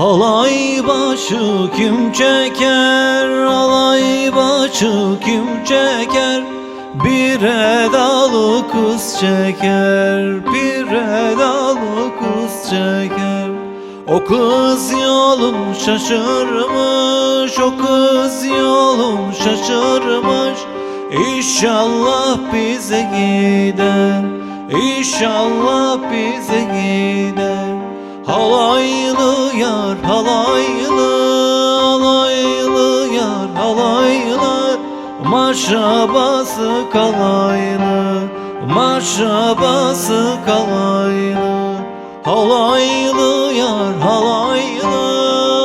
Halay başı kim çeker? Halay başı kim çeker? Bir edalı kız çeker Bir edalı kız çeker. O kız yolum şaşırmış O kız yolum şaşırmış. İnşallah bize gider İnşallah bize gider Halaylı yar halaylı Halaylı yar halaylı. Maşabası kalaylı Maşabası kalaylı. Halaylı yar halaylı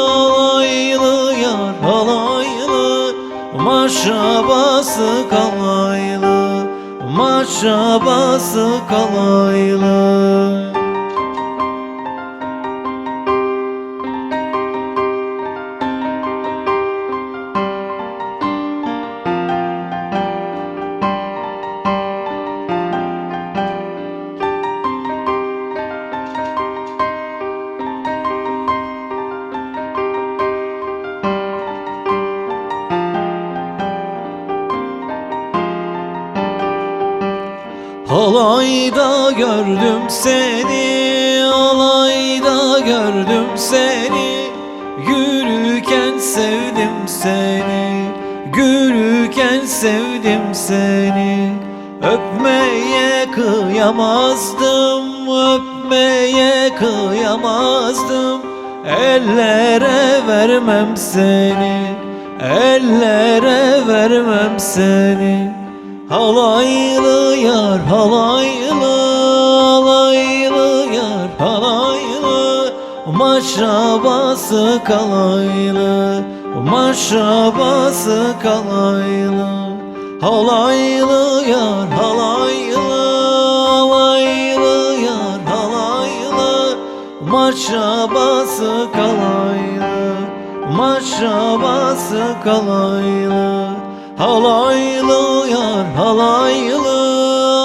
Halaylı yar halaylı. Maşabası kalaylı Maşabası kalaylı Halayda gördüm seni, halayda gördüm seni. Gülürken sevdim seni, gülürken sevdim seni. Öpmeye kıyamazdım, öpmeye kıyamazdım. Ellere vermem seni, ellere vermem seni Halaylı yar halaylı halaylı yar halaylı Maşrabası kalaylı maşrabası kalaylı Halaylı yar halaylı halaylı yar halaylı Maşrabası kalaylı maşrabası kalaylı Halaylı yar halaylı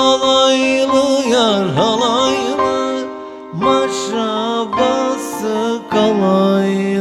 halaylı yar halaylı. Maşrabası kalaylı